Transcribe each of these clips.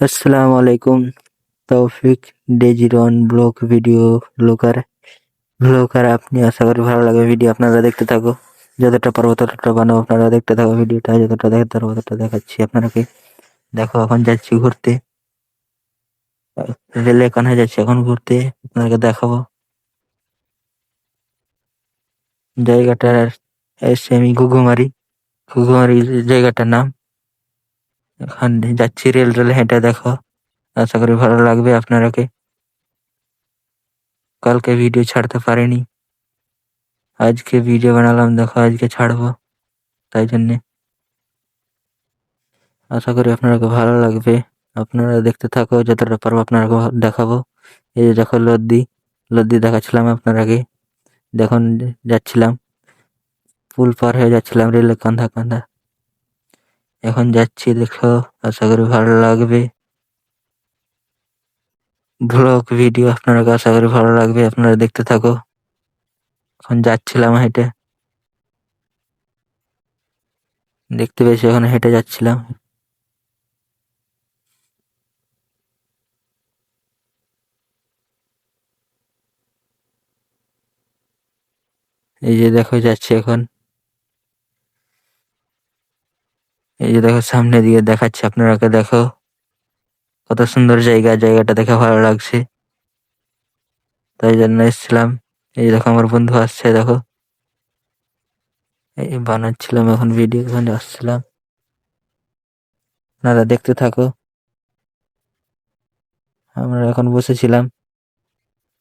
আসসালামু আলাইকুম তৌফিক ডেজিরন ব্লগ ভিডিও ব্লগার ব্লগার আপনি আশা করি ভালো লাগবে ভিডিও আপনারা দেখতে থাকো। যতটা পারব ততটা বানাবো। আপনারা দেখতে থাকো ভিডিওটা যতটা দেখতে পারব ততটা দেখাচ্ছি আপনারাকে। দেখো, এখন যাচ্ছি ঘুরতে। রেলে কানে যাচ্ছি, এখন ঘুরতে আপনাকে দেখাবো। জায়গাটার এসে আমি ঘুঘুমারি ঘুঘুমারি জায়গাটার নাম। এখন যাচ্ছি রেল রেল হেঁটে দেখো। আশা করি ভালো লাগবে আপনারাকে। কালকে ভিডিও ছাড়তে পারিনি। আজকে ভিডিও বানালাম, দেখো আজকে ছাড়বো, তাই জন্যে। আশা করি আপনাকে ভালো লাগবে। আপনারা দেখতে থাকো, যতটা পারব আপনাকে দেখাবো। এই যে দেখো লদ্দি লদ্দি দেখাচ্ছিলাম আপনারাকে। দেখুন, যাচ্ছিলাম। পুল পার হয়ে যাচ্ছিলাম রেলের কান্ধা কান্ধা। এখন যাচ্ছি, দেখো, আশা করি ভালো লাগবে। ব্লগ ভিডিও আপনারা আশা করি ভালো লাগবে, আপনারা দেখতে থাকো। এখন যাচ্ছিলাম হেঁটে। দেখতে পেয়েছি, এখন হেঁটে যাচ্ছিলাম। এই যে দেখো, যাচ্ছি এখন। এই যে দেখো, সামনে দিয়ে দেখাচ্ছে আপনারাকে, দেখো। কত সুন্দর জায়গা, জায়গাটা দেখে ভালো লাগছে। তাই জন্য এসেছিলাম। এই দেখো, আমার বন্ধু আসছে, দেখো। এই বানাচ্ছিলাম, এখন ভিডিও এখানে আসছিলাম। আপনারা দেখতে থাকো। আমরা এখন বসেছিলাম।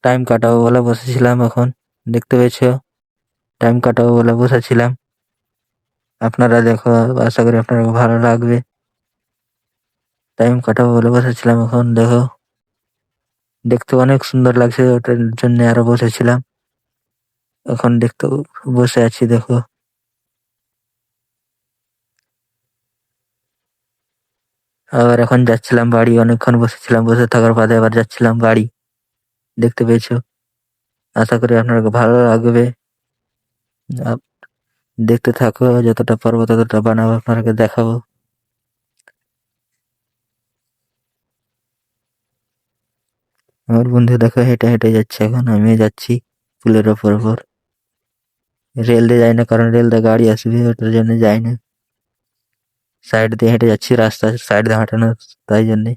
টাইম কাটাবো বলে বসেছিলাম এখন, দেখতে পেয়েছ? টাইম কাটাবো বলে বসেছিলাম। আপনারা দেখো, আশা করি আপনার ভালো লাগবে। টাইম কাটাবো বলে বসেছিলাম এখন, দেখো। দেখতে অনেক সুন্দর লাগছে, ওটার জন্য আরও বসেছিলাম। এখন দেখতে বসে আছি, দেখো। আবার এখন যাচ্ছিলাম বাড়ি, অনেকক্ষণ বসেছিলাম, বসে থাকার বাদে আবার যাচ্ছিলাম বাড়ি। দেখতে পেয়েছ? আশা করি আপনার ভালো লাগবে। দেখতে থাকো, যতটা পারব ততটা বানাবো আপনাকে দেখাবো। আমার বন্ধু দেখো, হেঁটে হেঁটে যাচ্ছে এখন, আমিও যাচ্ছি পুলের ওপর ওপর। রেল দিয়ে যাই না, কারণ রেল দিয়ে গাড়ি আসবে, ওটার জন্য যাই না। সাইড দিয়ে হেঁটে যাচ্ছি, রাস্তা সাইড দিয়ে হাঁটানো, তাই জন্যে।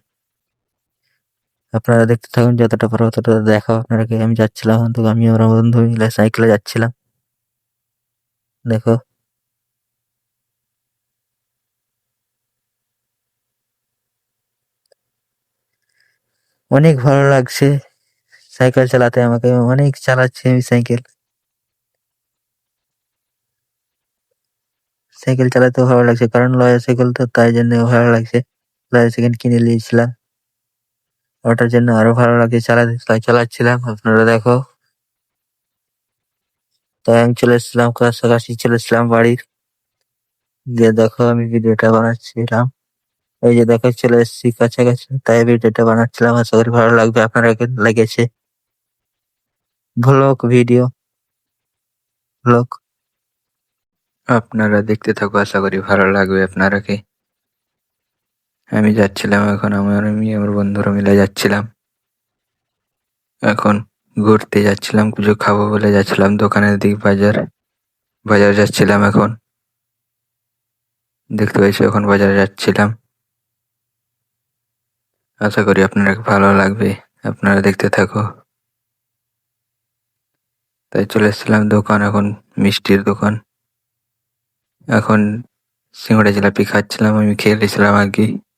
আপনারা দেখতে থাকুন, যতটা পারব ততটা দেখাও আপনারাকে আমি যাচ্ছিলাম, তো আমি আমার বন্ধু মিলে সাইকেলে যাচ্ছিলাম। দেখো। অনেক ভালো লাগছে সাইকেল চালাতে আমাকে, অনেক চালাচ্ছি আমি সাইকেল। সাইকেল চালাতে ভালো লাগছে, কারণ লয়ের সাইকেল তো তাই জন্য ভালো লাগছে। লয়ের সাইকেল কিনে নিয়েছিলাম। ওটার জন্য আরও ভালো লাগছে চালাতে চালাচ্ছিলাম, আপনারা দেখো। তাই আমি চলে এসেছিলাম কাছাকাছি, চলে এসেছিলাম বাড়ির। দিয়ে দেখো আমি ভিডিওটা বানাচ্ছিলাম। এই যে দেখো চলে এসেছি কাছাকাছি, তাই ভিডিওটা বানাচ্ছিলাম। আশা করি ভালো লাগবে, আপনারা লেগেছে। ব্লগ ভিডিও ব্লগ আপনারা দেখতে থাকো, আশা করি ভালো লাগবে আপনারাকে আমি যাচ্ছিলাম এখন আমার আমি, আমার বন্ধুরা মিলে যাচ্ছিলাম। এখন ঘুরতে যাচ্ছিলাম কিছু খাব বলে যাচ্ছিলাম, দোকানের দিক বাজার বাজার যাচ্ছিলাম এখন। দেখতে পেয়েছি এখন বাজারে যাচ্ছিলাম। আশা করি আপনারা ভালো লাগবে, আপনারা দেখতে থাকো। তাই চলে এসেছিলাম দোকান, এখন মিষ্টির দোকান। এখন সিঙ্গড়া জিলাপি খাচ্ছিলাম, আমি খেয়ে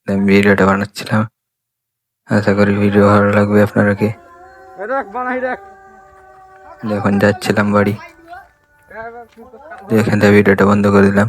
তাই আমি ভিডিওটা বানাচ্ছিলাম। আশা করি ভিডিও ভালো লাগবে আপনারাকে এখন যাচ্ছিলাম বাড়ি। এখান থেকে ভিডিওটা বন্ধ করে দিলাম।